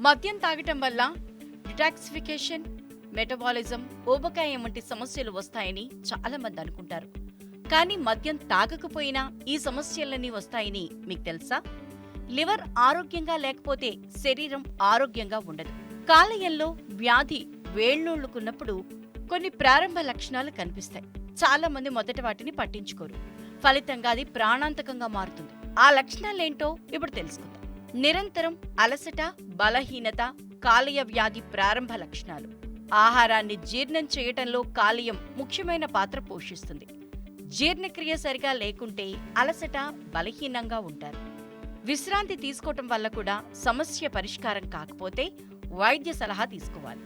మద్యం తాగటం వల్ల డిటాక్సిఫికేషన్ మెటబాలిజం ఊబకాయం వంటి సమస్యలు వస్తాయని చాలా మంది అనుకుంటారు. కానీ మద్యం తాగకపోయినా ఈ సమస్యలన్నీ వస్తాయని మీకు తెలుసా? లివర్ ఆరోగ్యంగా లేకపోతే శరీరం ఆరోగ్యంగా ఉండదు. కాలేయంలో వ్యాధి వేళ్ళూళ్ళుకున్నప్పుడు కొన్ని ప్రారంభ లక్షణాలు కనిపిస్తాయి. చాలా మంది మొదట వాటిని పట్టించుకోరు. ఫలితంగా అది ప్రాణాంతకంగా మారుతుంది. ఆ లక్షణాలేంటో ఇప్పుడు తెలుసుకుందాం. నిరంతరం అలసట బలహీనత కాలేయ వ్యాధి ప్రారంభ లక్షణాలు. ఆహారాన్ని జీర్ణం చేయటంలో కాలేయం ముఖ్యమైన పాత్ర పోషిస్తుంది. జీర్ణక్రియ సరిగా లేకుంటే అలసట బలహీనంగా ఉంటారు. విశ్రాంతి తీసుకోవటం వల్ల కూడా సమస్య పరిష్కారం కాకపోతే వైద్య సలహా తీసుకోవాలి.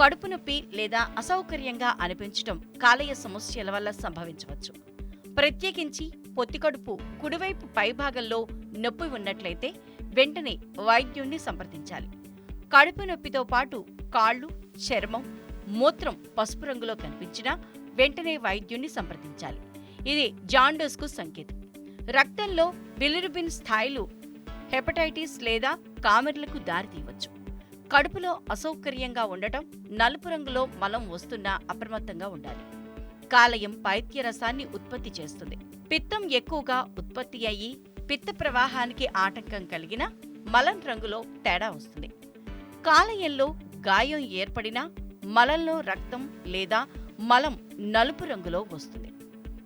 కడుపు నొప్పి లేదా అసౌకర్యంగా అనిపించటం కాలేయ సమస్యల వల్ల సంభవించవచ్చు. ప్రత్యేకించి పొత్తికడుపు కుడివైపు పైభాగంలో నొప్పి ఉన్నట్లయితే వెంటనే వైద్యుణ్ణి సంప్రదించాలి. కడుపు నొప్పితో పాటు కాళ్ళు చర్మం మూత్రం పసుపు రంగులో కనిపించినా వెంటనే వైద్యుణ్ణి సంప్రదించాలి. ఇది జాండోస్కు సంకేతం. రక్తంలో బిలిరుబిన్ స్థాయిలు హెపటైటిస్ లేదా కామెర్లకు దారితీయవచ్చు. కడుపులో అసౌకర్యంగా ఉండటం నలుపు రంగులో మలం వస్తున్నా అప్రమత్తంగా ఉండాలి. కాలయం పైత్య రసాన్ని ఉత్పత్తి చేస్తుంది. పిత్తం ఎక్కువగా ఉత్పత్తి అయ్యి పిత్త ప్రవాహానికి ఆటంకం కలిగిన మలం రంగులో తేడా వస్తుంది. కాలయంలో గాయం ఏర్పడినా మలంలో రక్తం లేదా మలం నలుపు రంగులో వస్తుంది.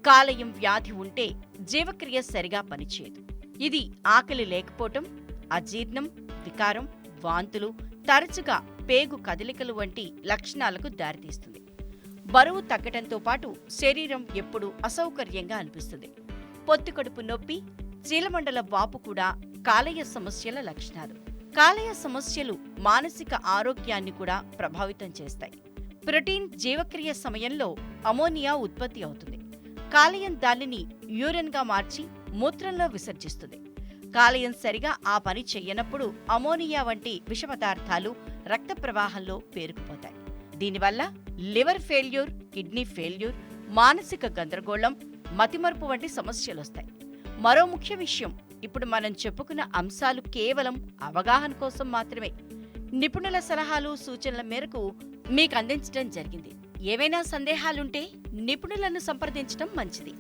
కాలయం వ్యాధి ఉంటే జీవక్రియ సరిగా పనిచేయదు. ఇది ఆకలి లేకపోవటం అజీర్ణం వికారం వాంతులు తరచుగా పేగు కదలికలు వంటి లక్షణాలకు దారితీస్తుంది. బరువు తగ్గటంతో పాటు శరీరం ఎప్పుడూ అసౌకర్యంగా అనిపిస్తుంది. పొత్తికడుపు నొప్పి చీలమండల వాపు కూడా కాలేయ సమస్యల లక్షణాలు. కాలేయ సమస్యలు మానసిక ఆరోగ్యాన్ని కూడా ప్రభావితం చేస్తాయి. ప్రోటీన్ జీవక్రియ సమయంలో అమోనియా ఉత్పత్తి అవుతుంది. కాలేయం దానిని యూరిన్గా మార్చి మూత్రంలో విసర్జిస్తుంది. కాలేయం సరిగా ఆ పని చెయ్యనప్పుడు అమోనియా వంటి విష పదార్థాలు రక్త ప్రవాహంలో పేరుకుపోతాయి. దీనివల్ల లివర్ ఫెయిల్యూర్ కిడ్నీ ఫెయిల్యూర్ మానసిక గందరగోళం మతిమరుపు వంటి సమస్యలొస్తాయి మరో ముఖ్య విషయం. ఇప్పుడు మనం చెప్పుకున్న అంశాలు కేవలం అవగాహన కోసం మాత్రమే. నిపుణుల సలహాలు సూచనల మేరకు మీకు అందించడం జరిగింది. ఏవైనా సందేహాలుంటే నిపుణులను సంప్రదించడం మంచిది.